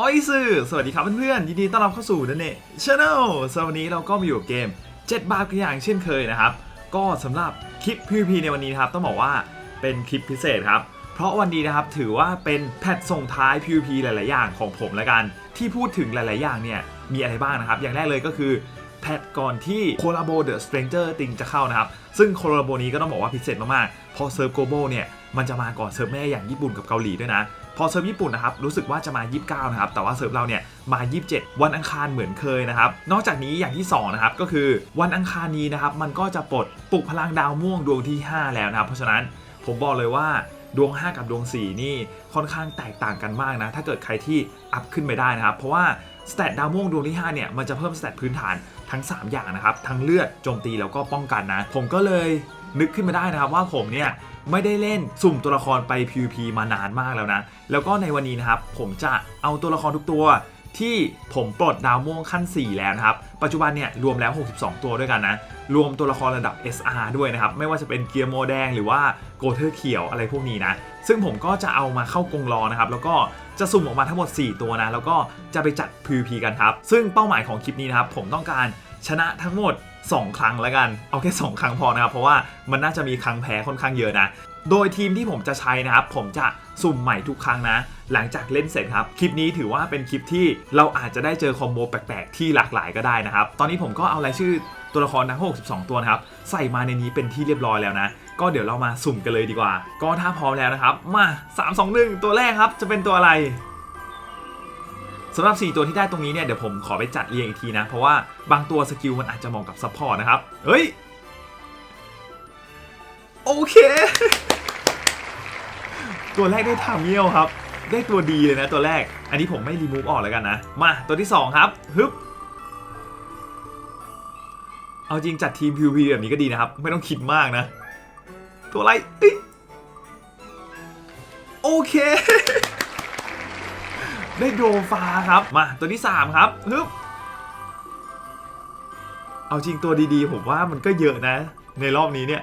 ออยสื่อสวัสดีครับเพื่อนๆยินดีต้อนรับเข้าสู่นันเน่ชาแนลสำหรับวันนี้เราก็มาอยู่กับเกม 7 บาทกันอย่างเช่นเคยนะครับ ก็สำหรับคลิป PVP ในวันนี้นะครับ ต้องบอกว่าเป็นคลิปพิเศษครับ เพราะวันนี้นะครับถือว่าเป็นแพทส่งท้าย PVP หลาย ๆ อย่างของผมละกัน ที่พูดถึงหลาย ๆ อย่างเนี่ยมีอะไรบ้างนะครับ อย่างแรกเลยก็คือแพทก่อนที่ Collabo The Stranger Thing จะเข้านะครับ ซึ่ง Collabo นี้ก็ต้องบอกว่าพิเศษมาก ๆ เพอเซิร์ฟ Global เนี่ยมันจะมาก่อนเซิร์ฟแม่อย่างญี่ปุ่นกับเกาหลีด้วยนะ พอเซิร์ฟญี่ปุ่นนะครับรู้สึกว่าจะมา 29 นะครับ แต่ว่าเซิร์ฟเราเนี่ยมา 27 วันอังคารเหมือนเคยนะครับ นอกจากนี้อย่างที่2นะครับก็คือวันอังคารนี้นะครับมันก็จะปลดปลุกพลังดาวม่วงดวงที่ 5 แล้วนะครับ เพราะฉะนั้นผมบอกเลยว่าดวง 5 กับดวง 4 นี่ค่อนข้างแตกต่างกันมากนะ ถ้าเกิดใครที่อัพขึ้นไปได้นะครับ เพราะว่าสเตตดาวม่วงดวงที่ 5 เนี่ย มันจะเพิ่มสเตตพื้นฐานทั้ง 3 อย่างนะครับ ทั้งเลือดโจมตีแล้วก็ป้องกันนะ ผมก็เลยนึกขึ้นมาได้นะครับว่าผมเนี่ย ไม่ได้เล่นสุ่มตัวละครไป PVP มานานมากแล้วนะ แล้วก็ในวันนี้นะครับ ผมจะเอาตัวละครทุกตัวที่ผมปลดดาวม่วงขั้น 4 แล้วนะครับ ปัจจุบันเนี่ยรวมแล้ว 62 ตัวด้วยกันนะ รวมตัวละครระดับ SR ด้วยนะครับ ไม่ว่าจะเป็นเกียร์โมแดงหรือว่าโกเทอร์เขียวอะไรพวกนี้นะ ซึ่งผมก็จะเอามาเข้ากรงรอนะครับ แล้วก็จะสุ่มออกมาทั้งหมด 4 ตัวนะ แล้วก็จะไปจัด PVP กันครับ ซึ่งเป้าหมายของคลิปนี้นะครับ ผมต้องการชนะทั้งหมด 2 ครั้งแล้วกัน เอาแค่ 2 ครั้งพอนะครับ เพราะว่ามันน่าจะมีครั้งแพ้ค่อนข้างเยอะนะ โดยทีมที่ผมจะใช้นะครับ ผมจะสุ่มใหม่ทุกครั้งนะ หลังจากเล่นเสร็จครับ คลิปนี้ถือว่าเป็นคลิปที่เราอาจจะได้เจอคอมโบแปลกๆ ที่หลากหลายก็ได้นะครับ ตอนนี้ผมก็เอารายชื่อตัวละครทั้ง 62 ตัวนะครับ ใส่มาในนี้เป็นที่เรียบร้อยแล้วนะ ก็เดี๋ยวเรามาสุ่มกันเลยดีกว่า ก็ถ้าพร้อมแล้วนะครับ มา 3 2 1 ตัวแรกครับ จะเป็นตัวอะไร สำหรับ 4 ตัวที่ได้ตรงนี้เนี่ยเดี๋ยวผมขอไปจัดเรียงอีกทีนะ เพราะว่าบางตัวสกิลมันอาจจะเหมาะกับซัพพอร์ตนะครับ เฮ้ย โอเค ตัวแรกได้ทามเงี้ยวครับ ได้ตัวดีเลยนะตัวแรก อันนี้ผมไม่รีมูฟออกแล้วกันนะ มาตัวที่ 2 ครับฮึบเอาจริงจัดทีม PVP แบบนี้ก็ดีนะครับ ไม่ต้องคิดมากนะ ตัวอะไรเอ้ยโอเค ได้โดฟาครับ มาตัวที่ 3 ครับฮึบเอาจริงตัวดีๆ ผมว่ามันก็เยอะนะ ในรอบนี้เนี่ย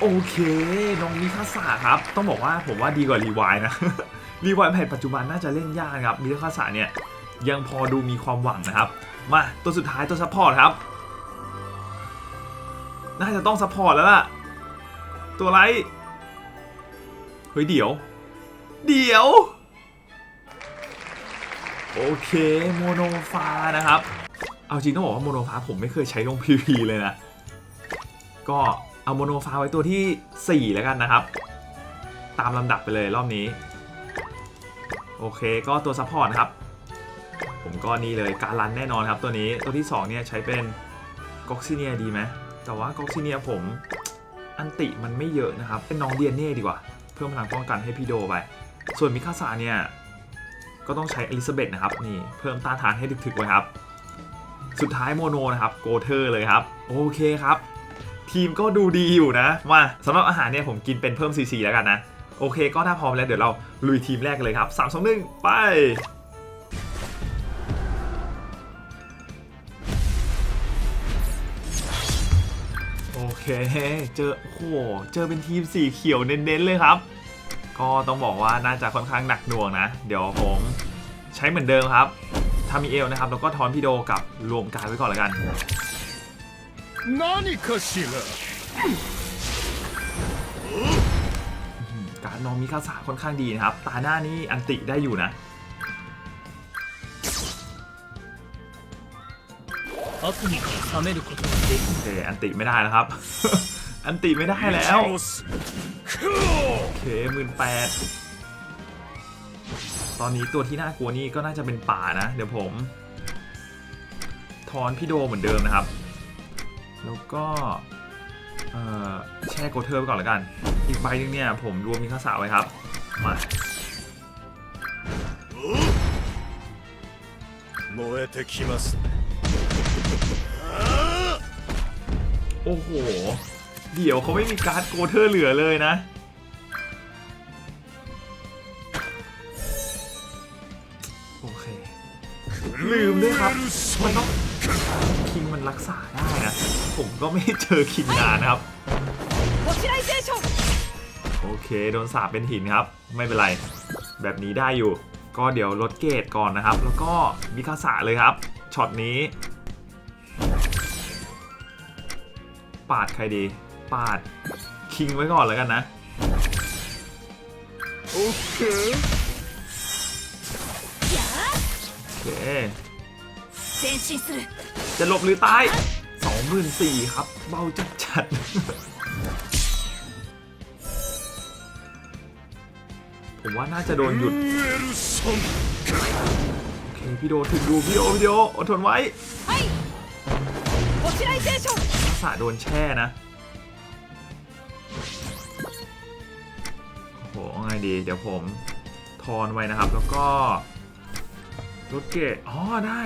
โอเคน้องมิคาสาครับ ต้องบอกว่าผมว่าดีกว่ารีวายนะ รีวายแผ่นปัจจุบันน่าจะเล่นยากครับมิคาสาเนี่ย ยังพอดูมีความหวังนะครับ มาตัวสุดท้ายตัวซัพพอร์ตครับ น่าจะต้องซัพพอร์ตแล้วล่ะ ตัวไร เฮ้ยเดี๋ยว เดี๋ยว โอเคโมโนฟานะครับ เอาจริงต้องบอกว่าโมโนฟาผมไม่เคยใช้ลง PVP เลยนะ ก็เอาโมโนฟาไว้ตัวที่ 4 แล้วกันนะครับ ตามลำดับไปเลยรอบนี้ โอเคก็ตัวซัพพอร์ตครับ ผมก็นี่เลยการันแน่นอนครับตัวนี้ตัวที่ 2 เนี่ยใช้เป็นก็อกซิเนียดีไหมแต่ว่าก็อกซิเนียผมอันติมันไม่เยอะนะครับ เป็นน้องเดียนเน่ดีกว่า เพิ่มพลังป้องกันให้พี่โดไป ส่วนมิคาซาเนี่ยก็ต้องใช้อลิซาเบธนะครับนี่เพิ่มต้านทานให้ถึกๆไว้ครับ สุดท้ายโมโนนะครับโกเทอร์เลยครับ โอเคครับ ทีมก็ดูดีอยู่นะมาสำหรับอาหารเนี่ยผมกินเป็นเพิ่มซีซีแล้วกันนะ โอเคก็ถ้าพร้อมแล้วเดี๋ยวเราลุยทีมแรกกันเลยครับ3 2 1 ไป เค เจอโอ้หเจอเป็นทีมสีเขียวเน้นๆเลยครับ ก็ต้องบอกว่าน่าจะค่อนข้างหนักหน่วงนะ เดี๋ยวผมใช้เหมือนเดิมครับทามีเอลนะครับ แล้วก็ทอนพี่โดกับรวมการไว้ก่อนละกันการนองมีข้าสาค่อนข้างดีนะครับ ตาหน้านี้อันติได้อยู่นะ 悪夢から覚めることができ โอเคอันติไม่ได้แล้วครับ อันติไม่ได้แล้ว 一モスク โอเคหมื่นแปดตอนนี้ตัวที่น่ากลัวนี่ก็น่าจะเป็นป่านะ เดี๋ยวผม ทอนพี่โดเหมือนเดิมนะครับ แล้วก็เอ่อแช่โกเทอร์ไปก่อนแล้วกัน อีกใบหนึงเนี่ยผมรวมมีข้าสาไว้ครับ มา 燃えてきますね โอ้โห เดี๋ยวเขาไม่มีการ์ดโกเทอร์เหลือเลยนะ โอเค ลืมด้วยครับ มันต้องคิงมันรักษาได้นะ ผมก็ไม่เจอคิงนานครับ โอเค โดนสาบเป็นหินครับ ไม่เป็นไร แบบนี้ได้อยู่ ก็เดี๋ยวลดเกรดก่อนนะครับ แล้วก็มิคาสาเลยครับ ช็อตนี้าดใครดี ปาดคิงไว้ก่อนแล้วกันนะ โอเค โอเค จะหลบหรือตาย24,000ครับ เบาจัดจัดผมว่าน่าจะโดนหยุด โอเค พี่โดถึงดู พี่โอพี่โออดทนไว้ ทักษะโดนแช่นะ โอ้โหเอาไงดี เดี๋ยวผมทอนไว้นะครับ แล้วก็รถเกตอ๋อได้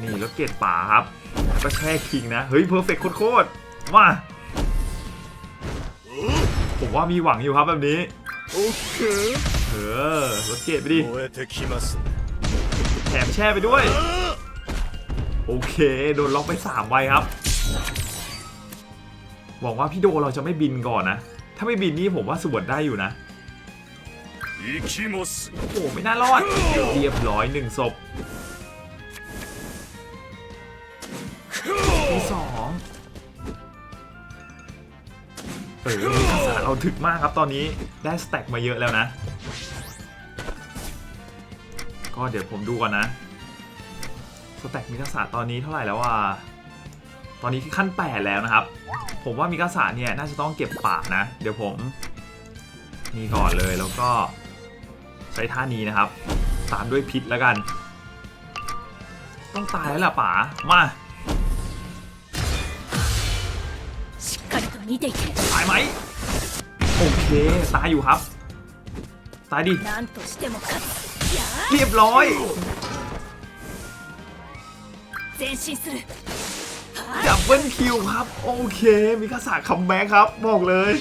นี่รถเกตป่าครับ แล้วก็แช่คิงนะ เฮ้ยเพอร์เฟกโคตรๆมาผมว่ามีหวังอยู่ครับแบบนี้ オッケー เออรถเกตไปดิ 燃えてきますね แถมแช่ไปด้วย โอเค โดนล็อกไป3ไว้ครับ หวังว่าพี่โดเราจะไม่บินก่อนนะ ถ้าไม่บินนี่ผมว่าสวดได้อยู่นะโอ้ไม่น่ารอดเรียบร้อยหนึ่งศพที่สองเออทัษะเราถึกมากครับตอนนี้ได้สแต็กมาเยอะแล้วนะ ก็เดี๋ยวผมดูก่อนนะสแต็กมีทักษะตอนนี้เท่าไหร่แล้วอะ ตอนนี้ขั้น 8 แล้วนะครับ ผมว่ามีกษัตริย์เนี่ยน่าจะต้องเก็บปากนะ เดี๋ยวผมนี่ก่อนเลยแล้วก็ใช้ท่านี้นะครับ ตามด้วยพิษแล้วกัน ต้องตายแล้วล่ะป๋ามาตายไหมโอเค ตายอยู่ครับ ตายดิ เรียบร้อย ดับเบิลคิวครับ โอเค มิคาสาคัมแบ็กครับ บอกเลย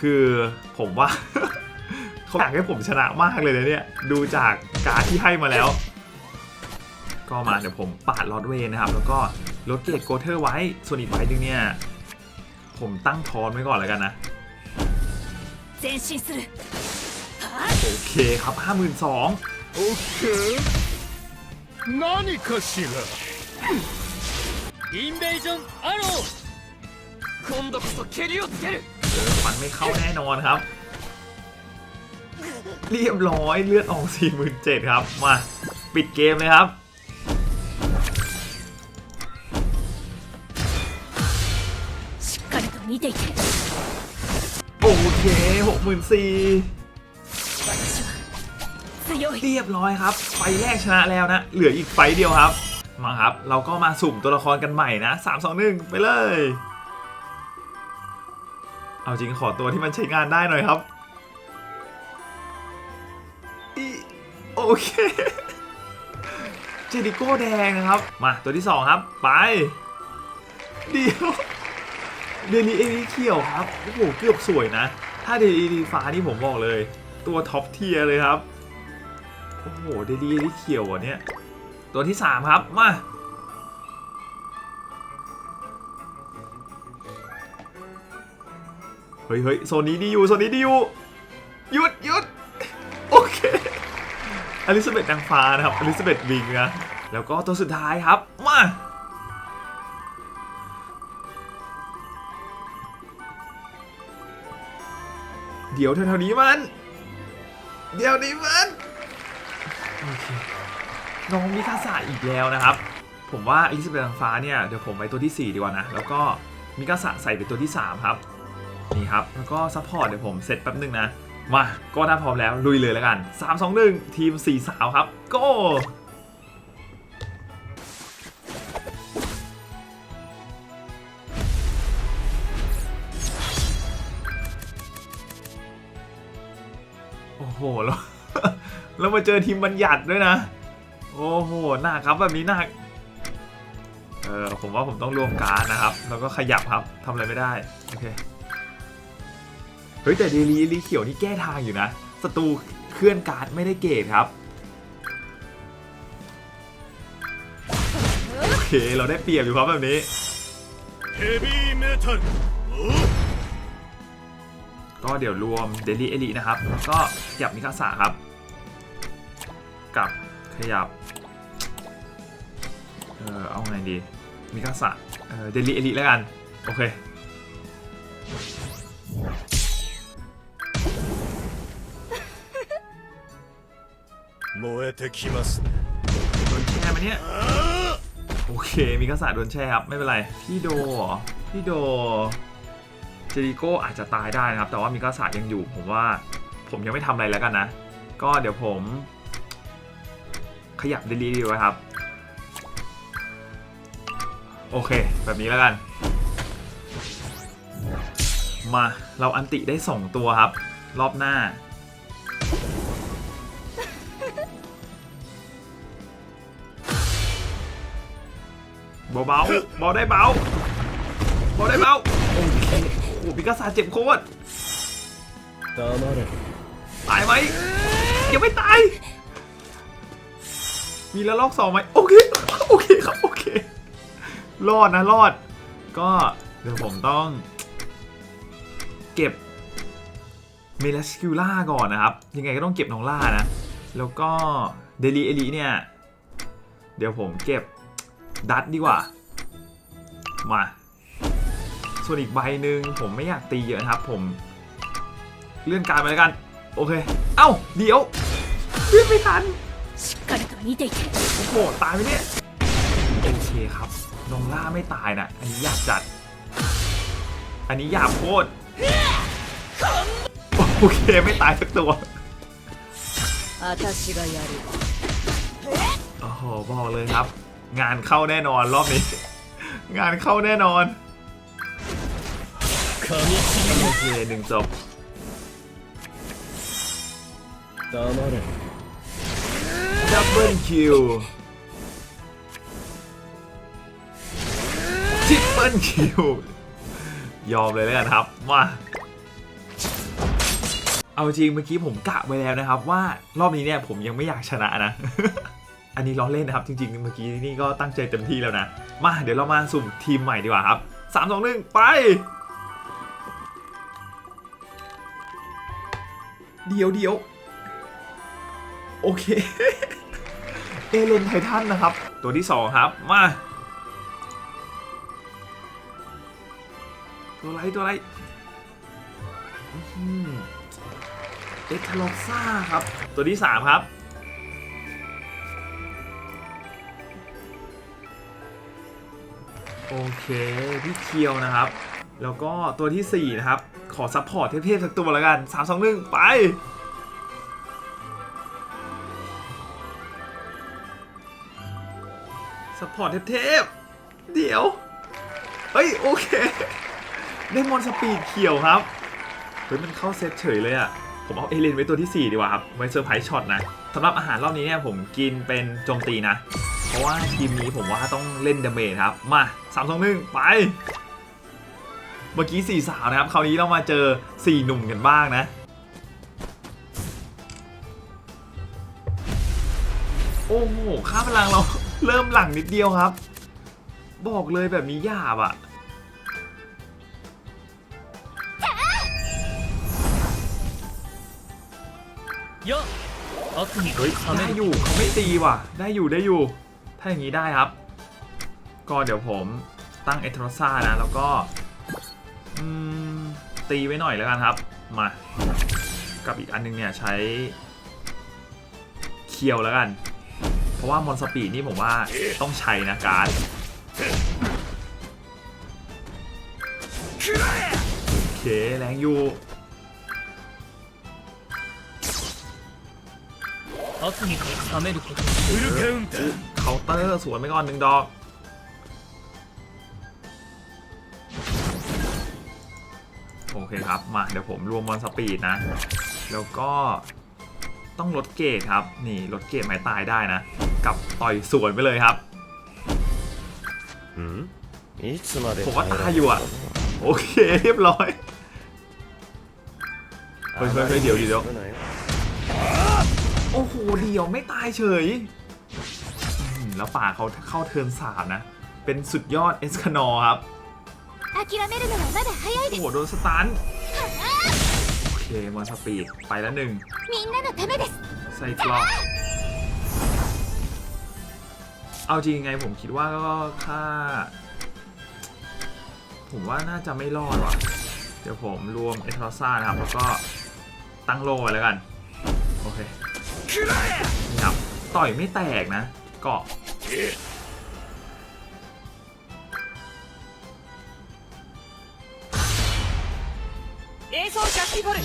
คือผมว่า เขาอยากให้ผมชนะมากเลยนะเนี่ย ดูจากการดที่ให้มาแล้ว ก็มาเดี๋ยวผมปาดลอดเวนนะครับ แล้วก็ลดเกรดโกเทอร์ไว้ ส่วนอีกใบหนึงเนี่ย ผมตั้งทอนไว้ก่อนแล้วกันนะ 前進する โอเคครับ 52,000 オッケー何かしら インベージョンアロー今度こそ蹴りをつける เออฟันไม่เข้าแน่นอนครับ เรียบร้อยเลือดออก 47,000ครับ มา ปิดเกมเลยครับ しっかりと見ていて โอเค 64,000 私は強い เรียบร้อยครับ ไฟแรกชนะแล้วนะ เหลืออีกไฟเดียวครับ มาครับ เราก็มาสุ่มตัวละครกันใหม่นะ 3 2 1 ไปเลย เอาจริงขอตัวที่มันใช้งานได้หน่อยครับโอเคเจดิโก้แดงนะครับ มาตัวที่ 2 ครับ ไป เดียวเดลีเอลีเขียวครับ โอ้โห เกือบสวยนะ ถ้าเดลีเอลีฟ้านี่ผมบอกเลย ตัวท็อปเทียร์เลยครับ โอ้โห เดลีที่เขียวอะเนี่ย ตัวที่ 3 ครับ มา เฮ้ยเฮ้ยโซนนี้ดีอยู่โซนนี้ดีอยู่หยุดหยุดโอเคอลิซาเบธนางฟ้านะครับอลิซาเบธวิงนะแล้วก็ตัวสุดท้ายครับ มาเดี๋ยวแถวๆนี้มัน เดี๋ยวนี้มัน โอเค น้องมิคาสาอีกแล้วนะครับ ผมว่าอิสเบลังฟ้าเนี่ยเดี๋ยวผมไปตัวที่ 4 ดีกว่านะ แล้วก็มิกาสะใส่เป็นตัวที่ 3 ครับ นี่ครับ แล้วก็ซัพพอร์ตเดี๋ยวผมเซตแป๊บนึงนะ มาก็ถ้าพร้อมแล้วลุยเลยแล้วกัน 3 2 1 ทีม 4 สาวครับโก้โอ้โหแล้วแล้วมาเจอทีมบัญญัติด้วยนะ โอ้โหหนักครับแบบนี้หนักเออผมว่าผมต้องรวมการนะครับ แล้วก็ขยับครับทำอะไรไม่ได้ โอเค เฮ้ย แต่เดลีลีเขียวนี่แก้ทางอยู่นะศัตรูเคลื่อนการไม่ได้เกตครับ โอเค เราได้เปรียบอยู่ครับแบบนี้ ก็เดี๋ยวรวมเดลีเอลีนะครับ แล้วก็หยับมิคาสาครับ กับ ขยับ เออเอาไงดี มิคาสะเออเดลี่เอลิแล้วกัน โอเค 燃えてきますね โดนแช่มาเนี่ย โอเค มิคาสะโดนแช่ครับ ไม่เป็นไร พี่โดเหรอพี่โด เจริโก้อาจจะตายได้นะครับ แต่ว่ามิคาสะยังอยู่ ผมว่าผมยังไม่ทำอะไรแล้วกันนะ ก็เดี๋ยวผม ขยับเดลีดีไว้ครับ โอเค แบบนี้แล้วกัน มาเราอันติได้ 2 ตัวครับ รอบหน้า เบาเบาๆเบาได้เบาเบาได้เบาโอเคโอ้โหพิกาซาเจ็บโคตร黙れตายไหมยังไม่ตาย มีแล้ลอกสองไหมโอเคโอเคครับโอเครอดนะรอด ก็เดี๋ยวผมต้อง เก็บเมลัสคิวล่าก่อนนะครับ ยังไงก็ต้องเก็บน้องล่านะ แล้วก็เดลีเอลีเนี่ย เดี๋ยวผมเก็บดัตดีกว่า มา ส่วนอีกใบหนึ่งผมไม่อยากตีเยอะนะครับ ผมเลื่อนการไปแล้วกัน โอเค เอ้า เดี๋ยวเลื่อนไม่ทัน 見ていて โอ้โห ตายไหมเนี่ย โอเคครับน้องล่าไม่ตายนะ อันนี้อยากจัด อันนี้อยากโคตร โอเค ไม่ตายสักตัว 私がやる โอ้โห บอกเลยครับ งานเข้าแน่นอนรอบนี้ งานเข้าแน่นอน 噛み切り โอเคหนึ่งจบ 黙れ ดับเบิลคิวทิปเปิลคิวยอมเลยแล้วกันครับมาเอาจริงเมื่อกี้ผมกะไว้แล้วนะครับ ว่ารอบนี้เนี่ยผมยังไม่อยากชนะนะ อันนี้ล้อเล่นนะครับ จริง ๆ เมื่อกี้นี่ก็ตั้งใจเต็มที่แล้วนะ มาเดี๋ยวเรามาสุ่มทีมใหม่ดีกว่าครับ3 2 1ไป เดี๋ยวเดี๋ยว โอเค เอเลนไททันนะครับ ตัวที่ 2 ครับ มา ตัวไรตัวไรเอ็กทาล็อกซ่าครับ ตัวที่ 3 ครับ โอเค พี่เคียวนะครับ แล้วก็ตัวทีสี่4 นะครับ ขอซัพพอร์ตเทพๆสักตัวแล้วกัน 3 2 1 ไป สปอร์ตเทพเดี๋ยว เฮ้ย โอเค ได้มอนสปีดเขียวครับ เฮ้ย มันเข้าเซตเฉยเลยอะผมเอาเอเลนไว้ตัวที่ 4 ดีกว่าครับ ไว้เซอร์ไพรส์ช็อตนะสำหรับอาหารรอบนี้เนี่ยผมกินเป็นโจมตีนะ เพราะว่าทีมนี้ผมว่าต้องเล่นดาเมจครับ มา3 2 1 ไป เมื่อกี้ 4 สาวนะครับ คราวนี้เรามาเจอ 4 หนุ่มกันบ้างนะโอ้โห ค่าพลังเรา เริ่มหลังนิดเดียวครับ บอกเลยแบบนี้หยาบอะ่ะเยอะเอาสนิได้อยู่เขาไม่ตีว่ะ ได้อยู่ได้อยู่ ถ้าอย่างนี้ได้ครับ ก็เดี๋ยวผมตั้งเอทโรซ่านะ แล้วก็ตีไว้หน่อยแล้วกันครับ มา กับอีกอันนึงเนี่ยใช้เคียวแล้วกัน เพราะว่ามอนสปีดนี่ผมว่าต้องใช้นะการโอเคแรงอยู่เคาน์เตอร์สวนไปก่อนหนึ่งดอกโอเคครับ มาเดี๋ยวผมรวมมอนสปีดนะ แล้วก็ต้องลดเกรดครับ นี่ลดเกรดไม้ตายได้นะ กับต่อยสวนไปเลยครับผมว่าตายอยู่อะ โอเคเรียบร้อยเฮ้ยเฮ้เดี๋ยวเดี๋ยวโอ้โหเดี๋ยวไม่ตายเฉย แล้วป่าเขาเข้าเทินสามนะ เป็นสุดยอดเอสคานอครับโอ้โหโดนสตันโอเคมอนสปีดไปแล้วหนึ่งใส่กล่อง เอาจริงไงผมคิดว่าก็ถ้า ผมว่าน่าจะไม่รอดว่ะ เดี๋ยวผมรวมเอทอซ่านะครับ แล้วก็ตั้งโลไว้แล้วกัน โอเคนี่ครับ ต่อยไม่แตกนะ เกาะ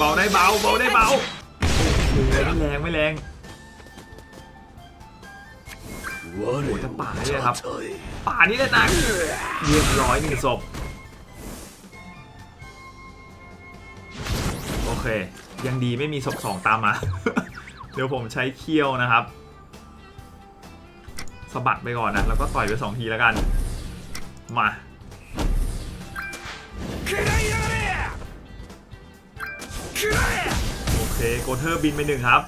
เบาได้เบาเบาได้เบาไม่แรงไม่แรง โอ้โหจะป่าเนี่ยครับ ป่านี่เลยนะเรียบร้อยหนึ่งศพโอเค ยังดีไม่มีศพสองตามมา เดี๋ยวผมใช้เคี้ยวนะครับสะบัดไปก่อนนะแล้วก็ต่อยไปสองทีแล้วกัน มาโอเคโกเทอร์บินไปหนึ่งครับ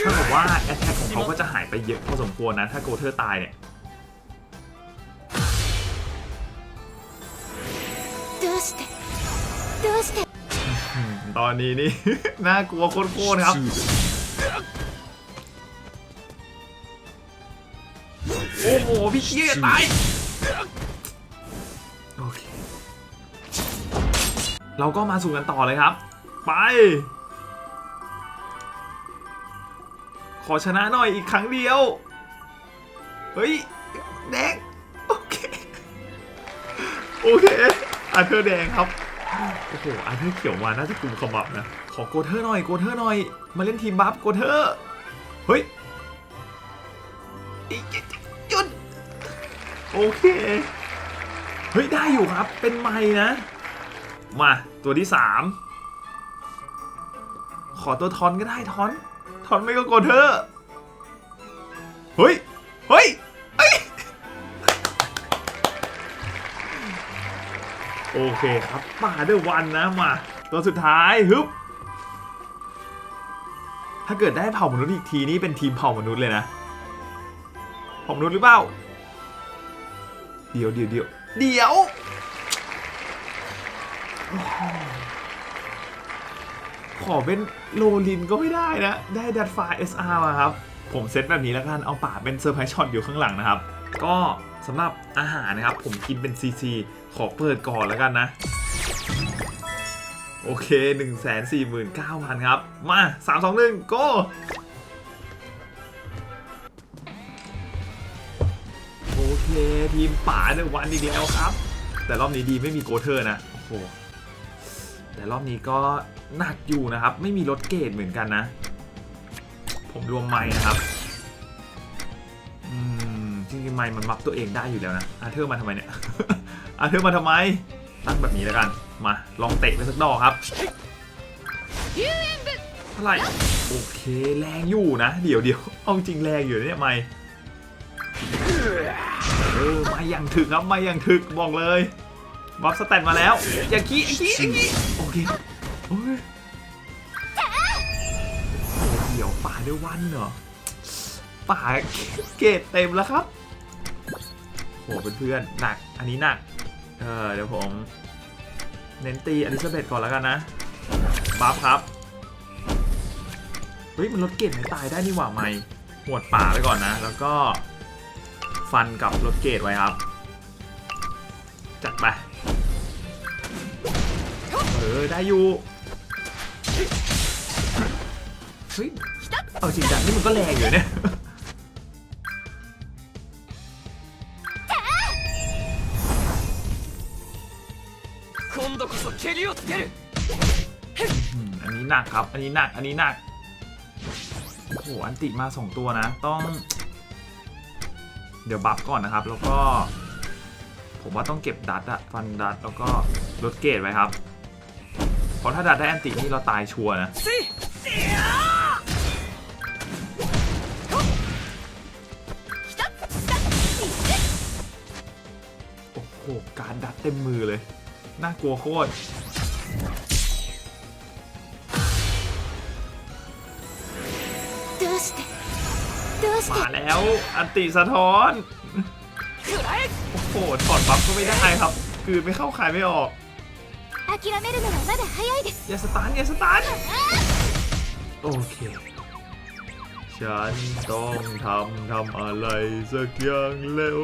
เท่าบอกว่าแอตแทกของเขาก็จะหายไปเยอะพอสมควรนะ ถ้าโกเทอร์ตายเนี่ยตอนนี้นี่ น่ากลัวโคตรๆครับโอ้โหพี่เชี่ยตายเเราก็มาสู่กันต่อเลยครับ ไป อชนะหน่อยอีกครั้งเดียว เฮ้ย แดง โอเค โอเค อาเธอร์แดงครับ โอ้โห อาเธอร์เขียวมาน่าจะกลุ่มขมับนะ ขอโกเทอร์หน่อยโกเทอร์หน่อย มาเล่นทีมบัฟโกเทอร์ เฮ้ยหยุดโอเค เฮ้ย ได้อยู่ครับ เป็นไม้นะ มา ตัวที่สามขอตัวทอนก็ได้ทอน ทอนไม่ก็โกเทอร์เฮ้ย เฮ้ยเฮ้ย โอเคครับมาเดอร์วันนะมา ตัวสุดท้ายฮึบถ้าเกิดได้เผ่ามนุษย์อีกทีนี่เป็นทีมเผ่ามนุษย์เลยนะเผ่ามนุษย์หรือเปล่า เดี๋ยวเดี๋ยวเดี๋ยวเดี๋ยว อ้โหขอเป็นโลลินก็ไม่ได้นะ ได้ดัดฟ้า SR มาครับ ผมเซตแบบนี้แล้วกัน เอาป่าเป็นเซอร์ไพรส์ช็อตอยู่ข้างหลังนะครับ ก็สำหรับอาหารนะครับ ผมกินเป็นซีซีขอเปิดก่อนแล้วกันนะ โอเค 1 4 9 0 0 0 ครับ มา 3 2 1โกโอเค ทีมป่าเดวันอีกแล้วครับ แต่รอบนี้ดีไม่มีโกเทอร์นะ โอ้โห แต่รอบนี้ก็หนักอยู่นะครับ ไม่มีรถเกตเหมือนกันนะ ผมรวมไม้นะครับอืมจริงๆไม้มันมักตัวเองได้อยู่แล้วนะอาเธอร์มาทำไมเนี่ยอาเธอร์มาทำไมตั้งแบบนี้แล้วกัน มาลองเตะไปสักดอกครับเท่าไหร่โอเคแรงอยู่นะ เดี๋ยวเดี๋ยวเอาจริงแรงอยู่เนี่ยไม่เออไม่ยังถึกครับไม่ยังถึกบอกเลย บัฟสแตนมาแล้ว อย่าขี้อย่าขี้อย่าขี้โอเคโอ้ยเดี๋ยวป่าด้วยวันเหรอป่าเกรดเต็มแล้วครับโหเพื่อนๆหนักอันนี้หนักเออเดี๋ยวผมเน้นตีอลิซาเบธก่อนแล้วกันนะบัฟครับเฮ้ยมันลดเกรดไม่ตายได้นี่หว่าไม่หวดป่าไปก่อนนะ แล้วก็ฟันกับลดเกรดไว้ครับ จัดไป เออ ได้อยู่ เฮ้ย เอาจริงจังนี่มันก็แรงอยู่เนี่ยอันนี้หนักครับ อันนี้หนัก อันนี้หนัก โอ้โห อันติมาสองตัวนะ ต้อง เดี๋ยวบัฟก่อนนะครับ แล้วก็ ผมว่าต้องเก็บดัตอะฟันดัตแล้วก็ลดเกรดไว้ครับ เพราะถ้าดัตได้อันตินี่เราตายชัวร์นะ โอ้โห การดัตเต็มมือเลย น่ากลัวโคตร どうしてどうして มาแล้ว อันติสะท้อน 食らえ โอ้โห ถอดบัฟก็ไม่ได้ครับ คือไม่เข้าขายไม่ออก 諦めるのはまだ早いです อย่าสตาร์ทอย่าสตาร์ทโอเค ฉันต้องทำทำอะไรสักอย่างเร็ว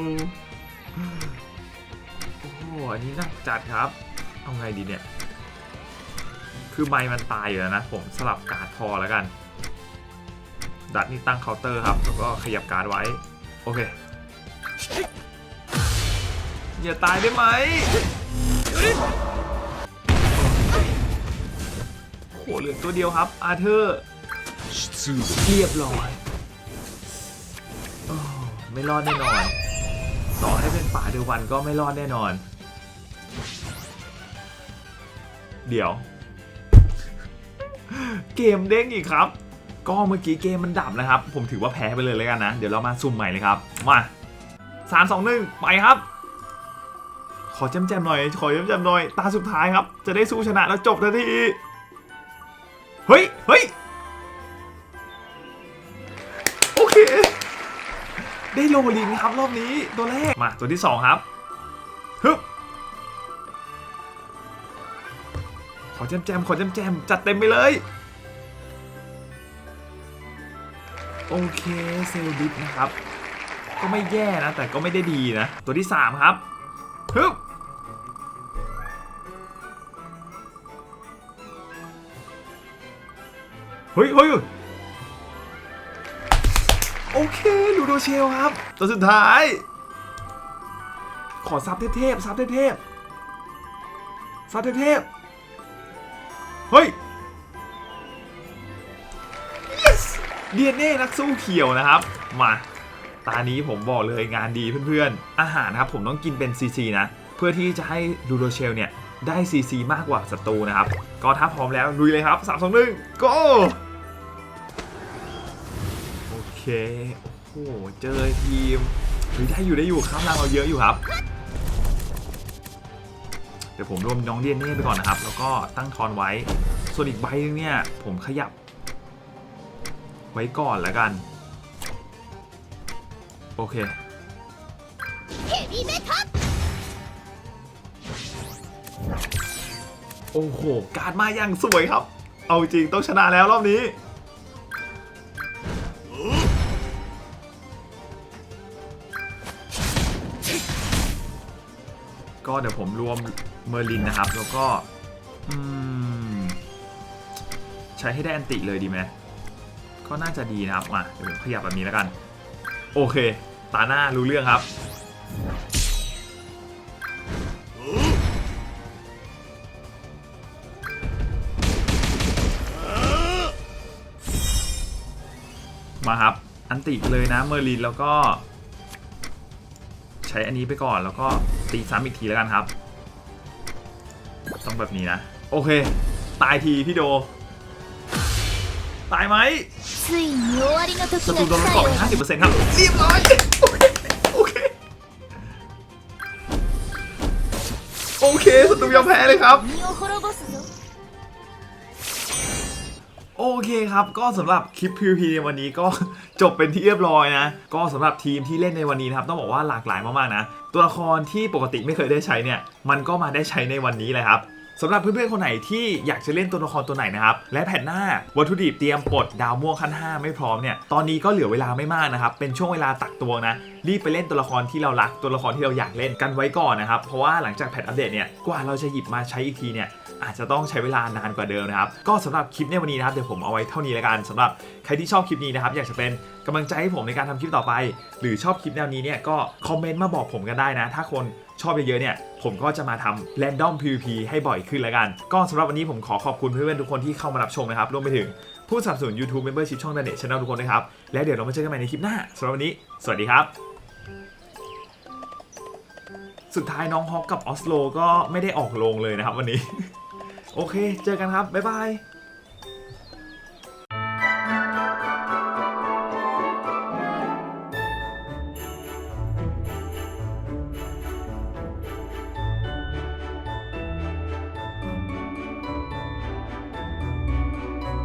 โอ้โหอันนี้หนักจัดครับ เอาไงดีเนี่ย คือไม้มันตายอยู่แล้วนะ ผมสลับการ์ดพอแล้วกัน ดัดนี่ตั้งเคาน์เตอร์ครับ แล้วก็ขยับการ์ดไว้ โอเค อย่าตายได้ไหม หเหลือตัวเดียวครับ อาเธอร์เรียบร้อยไม่รอดแน่นอน ต่อให้เป็นป่าเดวันก็ไม่รอดแน่นอน เดี๋ยว เกมเด้งอีกครับ ก็เมื่อกี้เกมมันดับนะครับ ผมถือว่าแพ้ไปเลยแล้วกันนะ เดี๋ยวเรามาซุ่มใหม่เลยครับ มาสามสองหนึ่งไปครับ ขอแจมๆหน่อย ขอแจมๆหน่อย ตาสุดท้ายครับ จะได้สู้ชนะแล้วจบทันที เฮ้ย เฮ้ย โอเค ได้โลลินครับรอบนี้ตัวแรก มาตัวที่สองครับฮึบขอแจมแจมๆขอแจมแจมๆจัดเต็มไปเลย โอเคเซลดิฟนะครับ ก็ไม่แย่นะ แต่ก็ไม่ได้ดีนะ ตัวที่3ครับฮึบ เฮ้ยเฮ้ยโอเคลูโดเชลครับ ตัวสุดท้าย ขอซับเทพๆซับเทพๆซับเทพๆเฮ้ย yes เดียนเน่นักสู้เขียวนะครับ มาตานี้ผมบอกเลยงานดีเพื่อนๆ อาหารนะครับผมต้องกินเป็น CC นะ เพื่อที่จะให้ลูโดเชลเนี่ย ได้ CC มากกว่าศัตรูนะครับ ก็ถ้าพร้อมแล้วลุยเลยครับ3 2 1 go โอ คโอ้โหเจอทีมหรือได้อยู่ได้อยู่ข้ามรางเราเยอะอยู่ครับ เดี๋ยวผมรวมน้องเดียนเน่ไปก่อนนะครับ แล้วก็ตั้งทอนไว้ ส่วนอีกใบนึงเนี่ย ผมขยับ ไว้ก่อนแล้วกัน โอเคโอ้โห การมาอย่างสวยครับ เอาจริงต้องชนะแล้วรอบนี้ รวมเมอร์ลินนะครับ แล้วก็ใช้ให้ได้อันติเลยดีไหมก็น่าจะดีนะครับมาเดี๋ยวผมขยับแบบนี้แล้วกัน โอเค ตาหน้ารู้เรื่องครับ มาครับ อันติเลยนะเมอร์ลินแล้วก็ ใช้อันนี้ไปก่อนแล้วก็ตีซ้ำอีกทีแล้วกันครับ ต้องแบบนี้นะ โอเค ตายทีพี่โด ตายไหม ついに終わりの時 ศัตรูโดน が ลด 来 เกาะ た ไป よ ห้าสิบเปอร์เซ็นต์ครับ เรียบร้อย โอเค โอเค โอเคศัตรูยอมแพ้เลยครับ 身を滅ぼすぞ โอเคครับ ก็สำหรับคลิป PVP ในวันนี้ก็จบเป็นที่เรียบร้อยนะ ก็สำหรับทีมที่เล่นในวันนี้นะครับต้องบอกว่าหลากหลายมากๆนะ ตัวละครที่ปกติไม่เคยได้ใช้เนี่ย มันก็มาได้ใช้ในวันนี้เลยครับสำหรับเพื่อนๆ คนไหนที่อยากจะเล่นตัวละครตัวไหนนะครับ และแผ่นหน้าวัตถุดิบเตรียมปลดดาวม่วงขั้น 5 ไม่พร้อมเนี่ย ตอนนี้ก็เหลือเวลาไม่มากนะครับ เป็นช่วงเวลาตักตวงนะ รีบไปเล่นตัวละครที่เรารักตัวละครที่เราอยากเล่นกันไว้ก่อนนะครับ เพราะว่าหลังจากแพทอัปเดตเนี่ย กว่าเราจะหยิบมาใช้อีกทีเนี่ย อาจจะต้องใช้เวลานานกว่าเดิมนะครับ ก็สำหรับคลิปในวันนี้นะครับเดี๋ยวผมเอาไว้เท่านี้แล้วกันสำหรับใครที่ชอบคลิปนี้นะครับอยากจะเป็นกำลังใจให้ผมในการทำคลิปต่อไป หรือชอบคลิปแนวนี้เนี่ยก็คอมเมนต์มาบอกผมกันได้นะ ถ้าคนชอบเยอะๆเนี่ยผมก็จะมาทำ Random PVP ให้บ่อยขึ้นแล้วกัน ก็สำหรับวันนี้ผมขอขอบคุณเพื่อนๆทุกคนที่เข้ามารับชมนะครับรวมไปถึงผู้สนับสนุน YouTube Membership ช่อง Danet Channel ทุกคนนะครับ แล้วเดี๋ยวเรามาเจอกันใหม่ในคลิปหน้าสำหรับวันนี้ สวัสดีครับ สุดท้ายน้องฮอกกับออสโลก็ไม่ได้ออกโรงเลยนะครับวันนี้ โอเค เจอกันครับ บ๊ายบาย